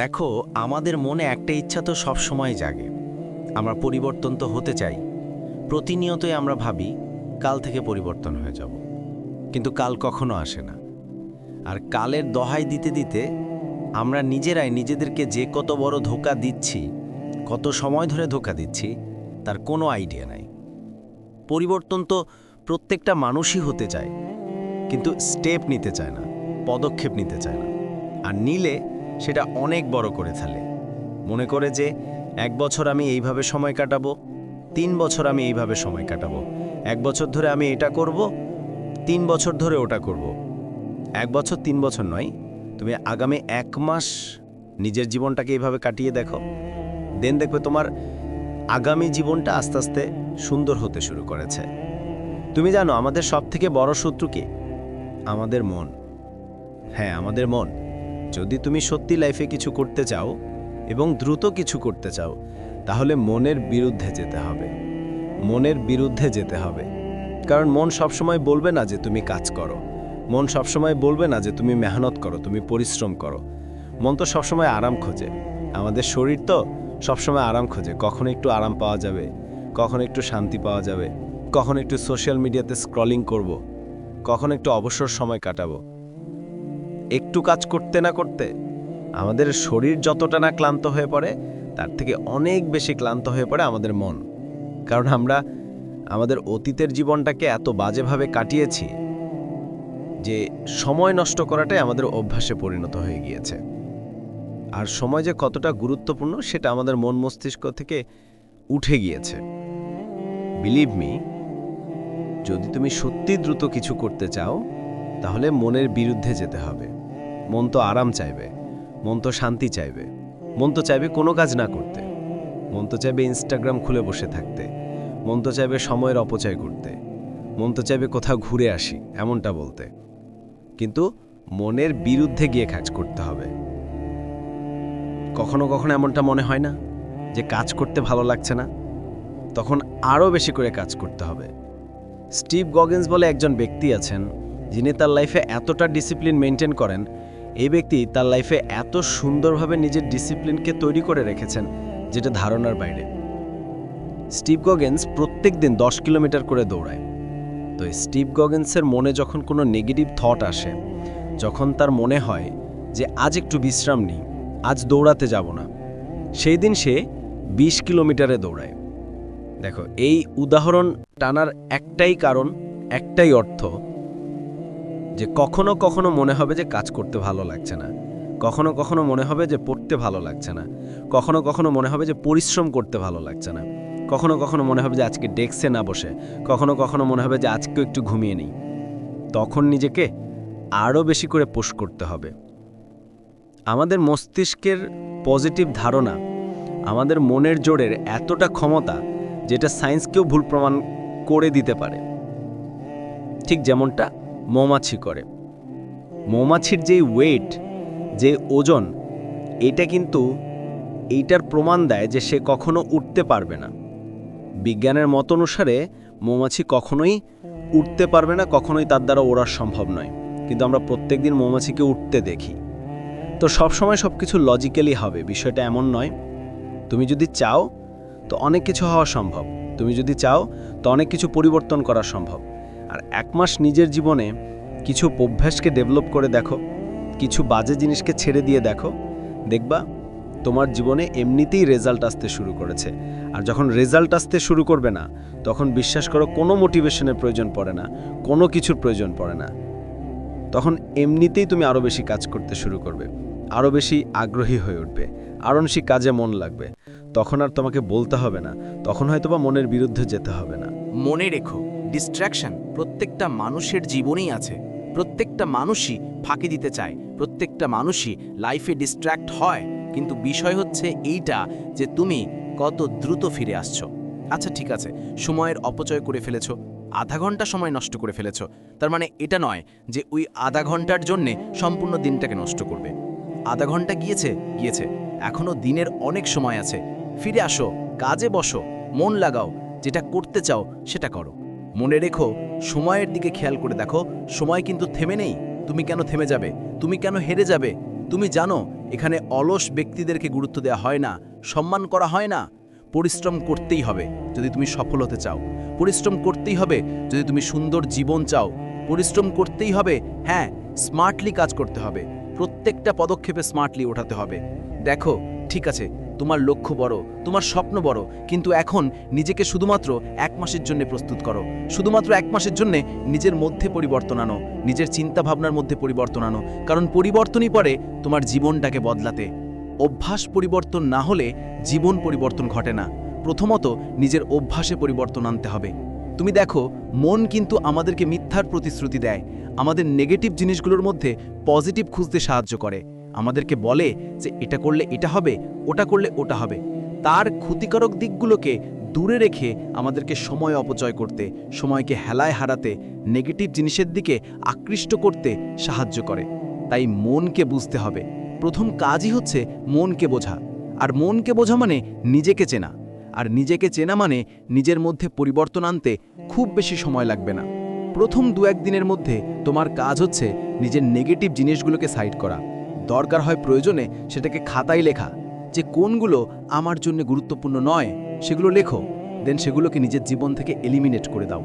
দেখো, আমাদের মনে একটা ইচ্ছা তো সব সময় জাগে। আমরা পরিবর্তন তো হতে চাই। প্রতিনিয়তই আমরা ভাবি, কাল থেকে পরিবর্তন হয়ে যাব। কিন্তু কাল কখনো আসে না। আর কালের দহাই দিতে দিতে আমরা নিজেরাই নিজেদেরকে যে কত বড় ধোকা দিচ্ছি, কত সময় ধরে ধোকা দিচ্ছি, তার কোনো আইডিয়া নাই। পরিবর্তন তো প্রত্যেকটা মানুষই হতে চায়, কিন্তু স্টেপ নিতে চায় না, পদক্ষেপ নিতে চায় না। আর নিলে সেটা অনেক বড় করে ফেলে। মনে করে যে, এক বছর আমি এইভাবে সময় কাটাবো, তিন বছর আমি এইভাবে সময় কাটাবো, এক বছর ধরে আমি এটা করব, তিন বছর ধরে ওটা করব। এক বছর তিন বছর নয়, তুমি আগামী এক মাস নিজের জীবনটাকে এইভাবে কাটিয়ে দেখো। দেন দেখবে তোমার আগামী জীবনটা আস্তে আস্তে সুন্দর হতে শুরু করেছে। তুমি জানো, আমাদের সব থেকে বড় শত্রু কি? আমাদের মন। হ্যাঁ আমাদের মন। যদি তুমি সত্যি লাইফে কিছু করতে চাও এবং দ্রুত কিছু করতে চাও, তাহলে মনের বিরুদ্ধে যেতে হবে। মনের বিরুদ্ধে যেতে হবে। কারণ মন সবসময় বলবে না যে তুমি কাজ করো। মন সবসময় বলবে না যে তুমি মেহনত করো, তুমি পরিশ্রম করো। মন তো সবসময় আরাম খোঁজে। আমাদের শরীর তো সবসময় আরাম খোঁজে। কখন একটু আরাম পাওয়া যাবে, কখন একটু শান্তি পাওয়া যাবে, কখন একটু সোশ্যাল মিডিয়াতে স্ক্রলিং করব, কখন একটু অবসর সময় কাটাবো। একটু কাজ করতে না করতে আমাদের শরীর যতটা না ক্লান্ত হয়ে পড়ে, তার থেকে অনেক বেশি ক্লান্ত হয়ে পড়ে আমাদের মন। কারণ আমরা, আমাদের অতীতের জীবনটাকে এত বাজেভাবে কাটিয়েছি যে সময় নষ্ট করাটাই আমাদের অভ্যাসে পরিণত হয়ে গিয়েছে। আর সময় যে কতটা গুরুত্বপূর্ণ সেটা আমাদের মন মস্তিষ্ক থেকে উঠে গিয়েছে। বিলিভ মি যদি তুমি সত্যি দ্রুত কিছু করতে চাও, তাহলে মনের বিরুদ্ধে যেতে হবে। মন তো আরাম চাইবে, মন তো শান্তি চাইবে, মন তো চাইবে কোনো কাজ না করতে, মন তো চাইবে ইনস্টাগ্রাম খুলে বসে থাকতে, মন তো চাইবে সময়ের অপচয় করতে, মন তো চাইবে কোথাও ঘুরে আসি, এমনটা বলতে। কিন্তু মনের বিরুদ্ধে গিয়ে কাজ করতে হবে। কখনো কখনো এমনটা মনে হয় না যে কাজ করতে ভালো লাগছে না, তখন আরও বেশি করে কাজ করতে হবে। স্টিভ গগেন্স বলে একজন ব্যক্তি আছেন, যিনি তার লাইফে এতটা ডিসিপ্লিন মেনটেন করেন এই ব্যক্তি তার লাইফে এত সুন্দরভাবে নিজের ডিসিপ্লিনকে তৈরি করে রেখেছেন, যেটা ধারণার বাইরে। স্টিভ গগেন্স প্রত্যেক দিন দশ কিলোমিটার করে দৌড়ায়। তো স্টিভ গগেন্সের মনে যখন কোনো নেগেটিভ থট আসে, যখন তার মনে হয় যে আজ একটু বিশ্রাম নিই, আজ দৌড়াতে যাব না, সেই দিন সে বিশ কিলোমিটারে দৌড়ায়। দেখো, এই উদাহরণ টানার একটাই কারণ, একটাই অর্থ যে কখনো কখনো মনে হবে যে কাজ করতে ভালো লাগছে না। কখনো কখনো মনে হবে যে পড়তে ভালো লাগছে না। কখনো কখনো মনে হবে যে পরিশ্রম করতে ভালো লাগছে না। কখনো কখনো মনে হবে যে আজকে ডেস্কে না বসে। কখনো কখনো মনে হবে যে আজকেও একটু ঘুমিয়ে নিই। তখন নিজেকে আরও বেশি করে পোষ করতে হবে। আমাদের মস্তিষ্কের পজিটিভ ধারণা, আমাদের মনের জোরের এতটা ক্ষমতা যেটা সায়েন্সকেও ভুল প্রমাণ করে দিতে পারে। ঠিক যেমনটা মৌমাছি করে। মৌমাছির যেই ওয়েট যে ওজন, এটা কিন্তু এইটার প্রমাণ দেয় যে সে কখনো উঠতে পারবে না। বিজ্ঞানের মত অনুসারে মৌমাছি কখনোই উঠতে পারবে না, কখনোই তার দ্বারা ওড়া সম্ভব নয়। কিন্তু আমরা প্রত্যেকদিন মৌমাছিকে উঠতে দেখি। তো সবসময় সব কিছু লজিক্যালি হবে, বিষয়টা এমন নয়। তুমি যদি চাও, তো অনেক কিছু হওয়া সম্ভব। তুমি যদি চাও, তো অনেক কিছু পরিবর্তন করা সম্ভব। আর এক মাস নিজের জীবনে কিছু অভ্যাসকে ডেভেলপ করে দেখো, কিছু বাজে জিনিসকে ছেড়ে দিয়ে দেখো, দেখবা তোমার জীবনে এমনিতেই রেজাল্ট আসতে শুরু করেছে। আর যখন রেজাল্ট আসতে শুরু করবে না, তখন বিশ্বাস করো কোনো মোটিভেশনের প্রয়োজন পড়ে না, কোনো কিছুর প্রয়োজন পড়ে না। তখন এমনিতেই তুমি আরও বেশি কাজ করতে শুরু করবে আরও বেশি আগ্রহী হয়ে উঠবে আরও বেশি কাজে মন লাগবে। তখন আর তোমাকে বলতে হবে না, তখন হয়তোবা মনের বিরুদ্ধে যেতে হবে না। মনে রেখো ডিস্ট্র্যাকশন প্রত্যেকটা মানুষের জীবনেই আছে। প্রত্যেকটা মানুষই ফাঁকি দিতে চায়। প্রত্যেকটা মানুষই লাইফে ডিস্ট্র্যাক্ট হয়। কিন্তু বিষয় হচ্ছে এইটা যে তুমি কত দ্রুত ফিরে আসছো। আচ্ছা ঠিক আছে। সময়ের অপচয় করে ফেলেছো। আধা ঘণ্টা সময় নষ্ট করে ফেলেছো। তার মানে এটা নয় যে ওই আধা ঘণ্টার জন্যে সম্পূর্ণ দিনটাকে নষ্ট করবে। আধা ঘণ্টা গিয়েছে গিয়েছে। এখনও দিনের অনেক সময় আছে। ফিরে আসো, কাজে বসো, মন লাগাও। যেটা করতে চাও, সেটা করো। মনে রেখো, সময়ের দিকে খেয়াল করে দেখো। সময় কিন্তু থেমে নেই। তুমি কেন থেমে যাবে? তুমি কেন হেরে যাবে? তুমি জানো, এখানে অলস ব্যক্তিদেরকে গুরুত্ব দেওয়া হয় না, সম্মান করা হয় না। পরিশ্রম করতেই হবে যদি তুমি সফল হতে চাও। পরিশ্রম করতেই হবে যদি তুমি সুন্দর জীবন চাও। পরিশ্রম করতেই হবে হ্যাঁ স্মার্টলি কাজ করতে হবে। প্রত্যেকটা পদক্ষেপে স্মার্টলি ওঠাতে হবে। দেখো, ঠিক আছে তোমার লক্ষ্য বড়, তোমার স্বপ্ন বড়, কিন্তু এখন নিজেকে শুধুমাত্র এক মাসের জন্য প্রস্তুত করো। শুধুমাত্র এক মাসের জন্য নিজের মধ্যে পরিবর্তন আনো, নিজের চিন্তা ভাবনার মধ্যে পরিবর্তন আনো, কারণ পরিবর্তনই পরে তোমার জীবনটাকে বদলাতে। অভ্যাস পরিবর্তন না হলে জীবন পরিবর্তন ঘটে না। প্রথমত নিজের অভ্যাসে পরিবর্তন আনতে হবে। তুমি দেখো, মন কিন্তু আমাদেরকে মিথ্যার প্রতিশ্রুতি দেয়। আমাদের নেগেটিভ জিনিসগুলোর মধ্যে পজিটিভ খুঁজতে সাহায্য করে। আমাদেরকে বলে যে এটা করলে এটা হবে, ওটা করলে ওটা হবে। তার ক্ষতিকারক দিকগুলোকে দূরে রেখে আমাদেরকে সময় অপচয় করতে, সময়কে হেলায় হারাতে নেগেটিভ জিনিসের দিকে আকৃষ্ট করতে সাহায্য করে। তাই মনকে বুঝতে হবে। প্রথম কাজই হচ্ছে মনকে বোঝা। আর মনকে বোঝা মানে নিজেকে চেনা। আর নিজেকে চেনা মানে নিজের মধ্যে পরিবর্তন আনতে খুব বেশি সময় লাগবে না। প্রথম দু একদিনের মধ্যে তোমার কাজ হচ্ছে নিজের নেগেটিভ জিনিসগুলোকে সাইড করা। দরকার হয় প্রয়োজনে সেটাকে খাতায় লেখা। যে কোনগুলো আমার জন্য গুরুত্বপূর্ণ নয়, সেগুলো লেখো। দেন সেগুলোকে নিজের জীবন থেকে এলিমিনেট করে দাও।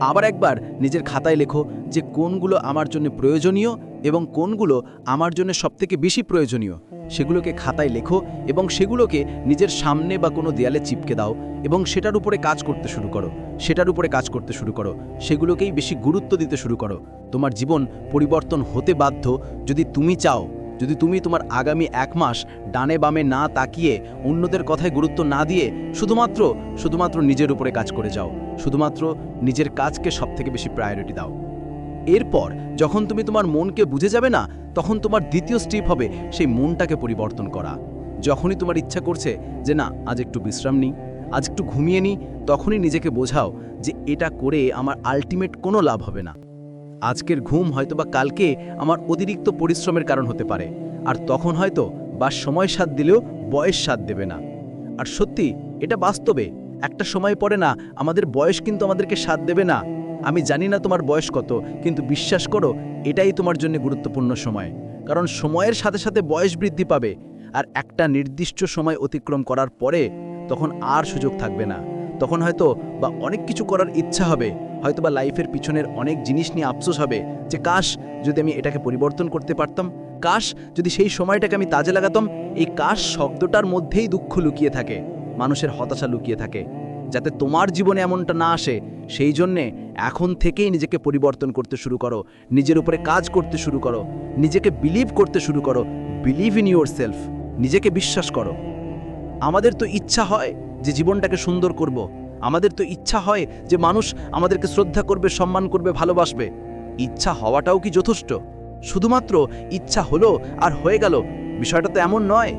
আবার একবার নিজের খাতায় লেখো যে কোনগুলো আমার জন্য প্রয়োজনীয় এবং কোনগুলো আমার জন্য সবথেকে বেশি প্রয়োজনীয়। সেগুলোকে খাতায় লেখো এবং সেগুলোকে নিজের সামনে বা কোনো দেয়ালে চিপকে দাও এবং সেটার উপরে কাজ করতে শুরু করো। সেটার উপরে কাজ করতে শুরু করো। সেগুলোকেই বেশি গুরুত্ব দিতে শুরু করো। তোমার জীবন পরিবর্তন হতে বাধ্য যদি তুমি চাও। যদি তুমি তোমার আগামী এক মাস ডানে বামে না তাকিয়ে অন্যদের কথায় গুরুত্ব না দিয়ে শুধুমাত্র শুধুমাত্র নিজের উপরে কাজ করে যাও, শুধুমাত্র নিজের কাজকে সবথেকে বেশি প্রায়োরিটি দাও। এরপর যখন তুমি তোমার মনকে বুঝে যাবে না, তখন তোমার দ্বিতীয় স্টেপ হবে সেই মনটাকে পরিবর্তন করা। যখনই তোমার ইচ্ছা করছে যে না, আজ একটু বিশ্রাম নিই, আজ একটু ঘুমিয়ে নিই, তখনই নিজেকে বোঝাও যে এটা করে আমার আলটিমেট কোনো লাভ হবে না। আজকের ঘুম হয়তো বা কালকে আমার অতিরিক্ত পরিশ্রমের কারণ হতে পারে। আর তখন হয়তো বা সময় সাথ দিলেও বয়স সাথ দেবে না। আর সত্যি, এটা বাস্তবে। একটা সময় পরে না, আমাদের বয়স কিন্তু আমাদেরকে সাথ দেবে না। আমি জানি না তোমার বয়স কত, কিন্তু বিশ্বাস করো, এটাই তোমার জন্য গুরুত্বপূর্ণ সময়। কারণ সময়ের সাথে সাথে বয়স বৃদ্ধি পাবে। আর একটা নির্দিষ্ট সময় অতিক্রম করার পরে তখন আর সুযোগ থাকবে না। তখন হয়তো বা অনেক কিছু করার ইচ্ছা হবে। হয়তো বা লাইফের পিছনের অনেক জিনিস নিয়ে আফসোস হবে যে, কাশ, যদি আমি এটাকে পরিবর্তন করতে পারতাম, কাশ, যদি সেই সময়টাকে আমি তাজে লাগাতাম, এই কাশ শব্দটার মধ্যেই দুঃখ লুকিয়ে থাকে, মানুষের হতাশা লুকিয়ে থাকে, যাতে তোমার জীবনে এমনটা না আসে সেই জন্যে এখন থেকেই নিজেকে পরিবর্তন করতে শুরু করো, নিজের উপরে কাজ করতে শুরু করো, নিজেকে বিলিভ করতে শুরু করো বিলিভ ইন ইউর সেলফ নিজেকে বিশ্বাস করো আমাদের তো ইচ্ছা হয় যে জীবনটাকে সুন্দর করব। আমাদের তো ইচ্ছা হয় যে মানুষ আমাদেরকে শ্রদ্ধা করবে, সম্মান করবে, ভালোবাসবে। ইচ্ছা হওয়াটাও কি যথেষ্ট? শুধুমাত্র ইচ্ছা হলো আর হয়ে গেল, বিষয়টা তো এমন নয়।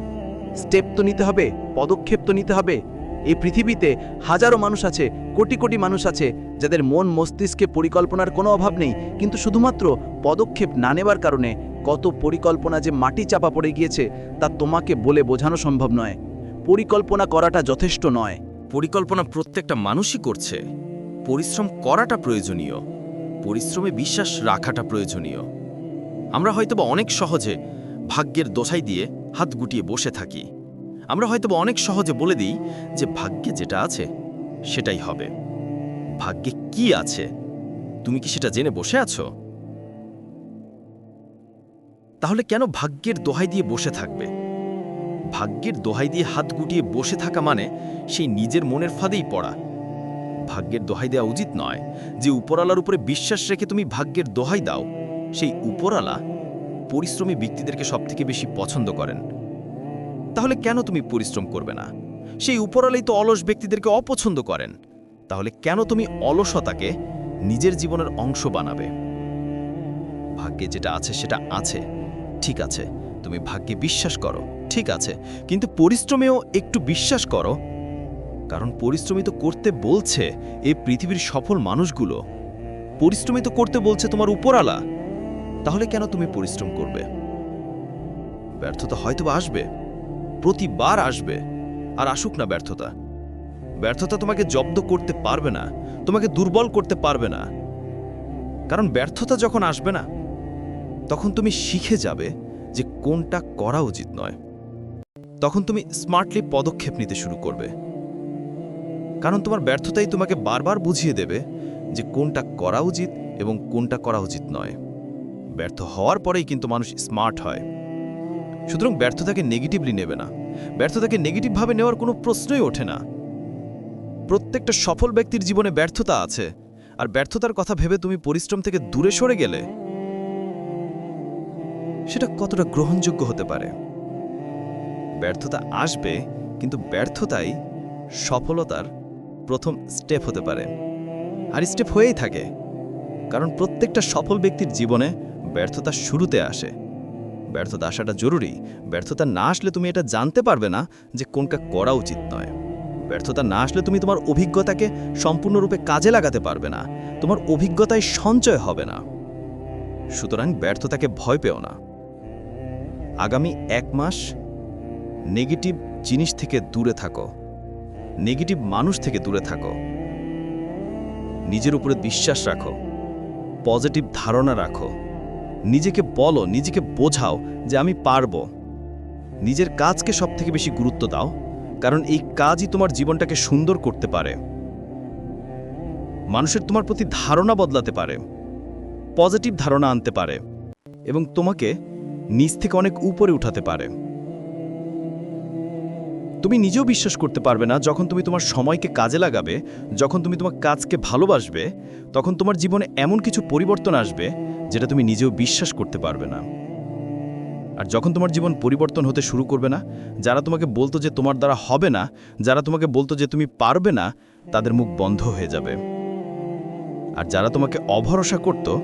স্টেপ তো নিতে হবে, পদক্ষেপ তো নিতে হবে। এই পৃথিবীতে হাজারো মানুষ আছে, কোটি কোটি মানুষ আছে, যাদের মন মস্তিষ্কে পরিকল্পনার কোনো অভাব নেই। কিন্তু শুধুমাত্র পদক্ষেপ না নেবার কারণে কত পরিকল্পনা যে মাটি চাপা পড়ে গিয়েছে, তা তোমাকে বলে বোঝানো সম্ভব নয়। পরিকল্পনা করাটা যথেষ্ট নয়। পরিকল্পনা প্রত্যেকটা মানুষই করছে। পরিশ্রম করাটা প্রয়োজনীয়। পরিশ্রমে বিশ্বাস রাখাটা প্রয়োজনীয়। আমরা হয়তোবা অনেক সহজে ভাগ্যের দোষাই দিয়ে হাত গুটিয়ে বসে থাকি। আমরা হয়তোবা অনেক সহজে বলে দিই যে ভাগ্যে যেটা আছে, সেটাই হবে। ভাগ্যে কি আছে? তুমি কি সেটা জেনে বসে আছো? তাহলে কেন ভাগ্যের দোহাই দিয়ে বসে থাকবে? ভাগ্যের দোহাই দিয়ে হাত গুটিয়ে বসে থাকা মানে সেই নিজের মনের ফাঁদেই পড়া। ভাগ্যের দোহাই দেওয়া উচিত নয় যে উপরালার উপরে বিশ্বাস রেখে তুমি ভাগ্যের দোহাই দাও। সেই উপরালা পরিশ্রমী ব্যক্তিদেরকে সবথেকে বেশি পছন্দ করেন। তাহলে কেন তুমি পরিশ্রম করবে না? সেই উপরালাই তো অলস ব্যক্তিদেরকে অপছন্দ করেন। তাহলে কেন তুমি অলসতাকে নিজের জীবনের অংশ বানাবে? ভাগ্যে যেটা আছে সেটা আছে, ঠিক আছে, তুমি ভাগ্যে বিশ্বাস করো। ঠিক আছে, কিন্তু পরিশ্রমেও একটু বিশ্বাস করো। কারণ পরিশ্রমিত করতে বলছে এই পৃথিবীর সফল মানুষগুলো। পরিশ্রমিত করতে বলছে তোমার উপরালা। তাহলে কেন তুমি পরিশ্রম করবে? ব্যর্থতা হয়তোবা আসবে, প্রতিবার আসবে, আর আসুক না ব্যর্থতা। ব্যর্থতা তোমাকে জব্দ করতে পারবে না, তোমাকে দুর্বল করতে পারবে না। কারণ ব্যর্থতা যখন আসবে না, তখন তুমি শিখে যাবে যে কোনটা করা উচিত নয়। তখন তুমি স্মার্টলি পদক্ষেপ নিতে শুরু করবে। কারণ তোমার ব্যর্থতাই তোমাকে বারবার বুঝিয়ে দেবে যে কোনটা করা উচিত এবং কোনটা করা উচিত নয়। ব্যর্থ হওয়ার পরেই কিন্তু মানুষ স্মার্ট হয়। সুতরাং ব্যর্থতাকে নেগেটিভলি নেবে না। ব্যর্থতাকে নেগেটিভভাবে নেওয়ার কোনো প্রশ্নই ওঠে না। প্রত্যেকটা সফল ব্যক্তির জীবনে ব্যর্থতা আছে। আর ব্যর্থতার কথা ভেবে তুমি পরিশ্রম থেকে দূরে সরে গেলে সেটা কতটা গ্রহণযোগ্য হতে পারে। ব্যর্থতা আসবে, কিন্তু ব্যর্থতাই সফলতার প্রথম স্টেপ হতে পারে। আর স্টেপ হয়েই থাকে, কারণ প্রত্যেকটা সফল ব্যক্তির জীবনে ব্যর্থতা শুরুতে আসে। ব্যর্থতা আসাটা জরুরি। ব্যর্থতা না আসলে তুমি এটা জানতে পারবে না যে কোনটা করা উচিত নয়। ব্যর্থতা না আসলে তুমি তোমার অভিজ্ঞতাকে সম্পূর্ণরূপে কাজে লাগাতে পারবে না। তোমার অভিজ্ঞতায় সঞ্চয় হবে না। সুতরাং ব্যর্থতাকে ভয় পেও না। আগামী এক মাস নেগেটিভ জিনিস থেকে দূরে থাকো। নেগেটিভ মানুষ থেকে দূরে থাকো। নিজের উপরে বিশ্বাস রাখো। পজিটিভ ধারণা রাখো। নিজেকে বলো, নিজেকে বোঝাও যে আমি পারব। নিজের কাজকে সবথেকে বেশি গুরুত্ব দাও, কারণ এই কাজই তোমার জীবনটাকে সুন্দর করতে পারে। মানুষের তোমার প্রতি ধারণা বদলাতে পারে। পজিটিভ ধারণা আনতে পারে এবং তোমাকে নিজ থেকে অনেক উপরে উঠাতে পারে। তুমি নিজেও বিশ্বাস করতে পারবে না, যখন তুমি তোমার সময়কে কাজে লাগাবে, যখন তুমি তোমার কাজকে ভালোবাসবে, তখন তোমার জীবনে এমন কিছু পরিবর্তন আসবে, যেটা তুমি নিজেও বিশ্বাস করতে পারবে না। আর যখন তোমার জীবন পরিবর্তন হতে শুরু করবে না, যারা তোমাকে বলতো যে তোমার দ্বারা হবে না, যারা তোমাকে বলতো যে তুমি পারবে না, তাদের মুখ বন্ধ হয়ে যাবে। আর যারা তোমাকে অভরসা করত,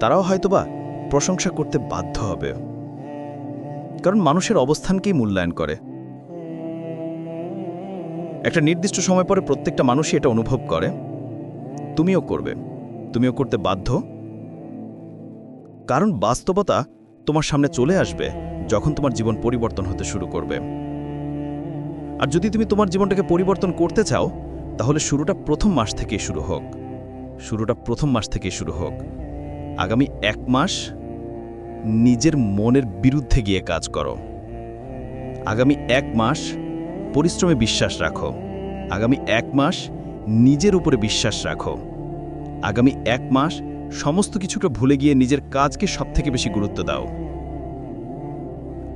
তারাও হয়তোবা প্রশংসা করতে বাধ্য হবে। কারণ মানুষের অবস্থানকেই মূল্যায়ন করে। একটা নির্দিষ্ট সময় পরে প্রত্যেকটা মানুষই এটা অনুভব করে। তুমিও করবে। তুমিও করতে বাধ্য। কারণ বাস্তবতা তোমার সামনে চলে আসবে যখন তোমার জীবন পরিবর্তন হতে শুরু করবে। আর যদি তুমি তোমার জীবনটাকে পরিবর্তন করতে চাও, তাহলে শুরুটা প্রথম মাস থেকেই শুরু হোক। শুরুটা প্রথম মাস থেকেই শুরু হোক। আগামী এক মাস নিজের মনের বিরুদ্ধে গিয়ে কাজ করো। আগামী এক মাস পরিশ্রমে বিশ্বাস রাখো। আগামী এক মাস নিজের উপরে বিশ্বাস রাখো। আগামী এক মাস সমস্ত কিছুকে ভুলে গিয়ে নিজের কাজকে সবথেকে বেশি গুরুত্ব দাও।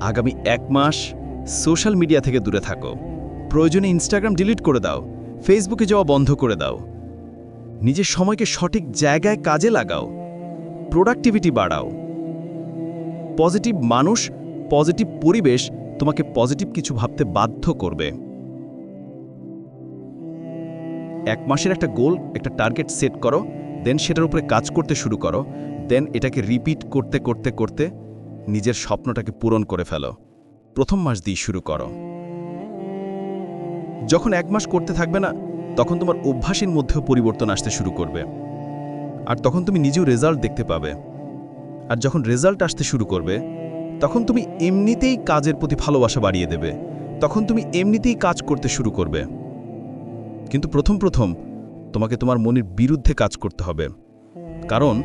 আগামী এক মাস সোশ্যাল মিডিয়া থেকে দূরে থাকো। প্রয়োজনে ইনস্টাগ্রাম ডিলিট করে দাও। ফেসবুকে যাওয়া বন্ধ করে দাও। নিজের সময়কে সঠিক জায়গায় কাজে লাগাও। প্রোডাক্টিভিটি বাড়াও। পজিটিভ মানুষ, পজিটিভ পরিবেশ তোমাকে পজিটিভ কিছু ভাবতে বাধ্য করবে। এক মাসের একটা গোল একটা টার্গেট সেট করো দেন সেটার উপরে কাজ করতে শুরু করো দেন এটাকে রিপিট করতে করতে করতে নিজের স্বপ্নটাকে পূরণ করে ফেলো। প্রথম মাস দিয়ে শুরু করো। যখন এক মাস করতে থাকবে না, তখন তোমার অভ্যাসের মধ্যেও পরিবর্তন আসতে শুরু করবে। আর তখন তুমি নিজেও রেজাল্ট দেখতে পাবে। আর যখন রেজাল্ট আসতে শুরু করবে তখন তুমি এমনিতেই কাজের প্রতি ভালোবাসা বাড়িয়ে দেবে। তখন তুমি এমনিতেই কাজ করতে শুরু করবে। কিন্তু প্রথম প্রথম তোমাকে তোমার মনের বিরুদ্ধে কাজ করতে হবে। কারণ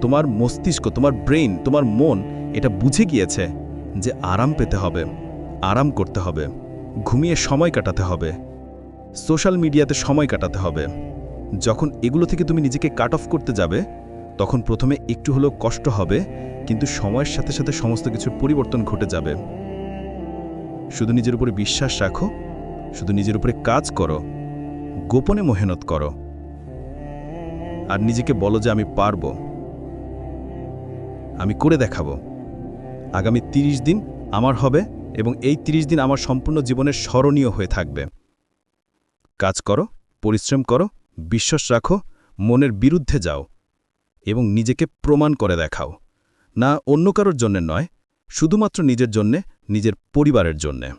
তোমার মস্তিষ্ক, তোমার ব্রেইন, তোমার মন এটা বুঝে গিয়েছে যে আরাম পেতে হবে, আরাম করতে হবে, ঘুমিয়ে সময় কাটাতে হবে, সোশ্যাল মিডিয়াতে সময় কাটাতে হবে। যখন এগুলো থেকে তুমি নিজেকে কাট অফ করতে যাবে তখন প্রথমে একটু হলেও কষ্ট হবে, কিন্তু সময়ের সাথে সাথে সমস্ত কিছুর পরিবর্তন ঘটে যাবে। শুধু নিজের উপরে বিশ্বাস রাখো, শুধু নিজের উপরে কাজ করো, গোপনে মেহনত করো। আর নিজেকে বলো যে আমি পারব। আমি করে দেখাবো। আগামী ৩০ দিন আমার হবে এবং এই ৩০ দিন আমার সম্পূর্ণ জীবনের স্মরণীয় হয়ে থাকবে। কাজ করো, পরিশ্রম করো, বিশ্বাস রাখো, মনের বিরুদ্ধে যাও। এবং নিজেকে প্রমাণ করে দেখাও। না অন্য কারোর জন্যে নয়, শুধুমাত্র নিজের জন্যে, নিজের পরিবারের জন্যে।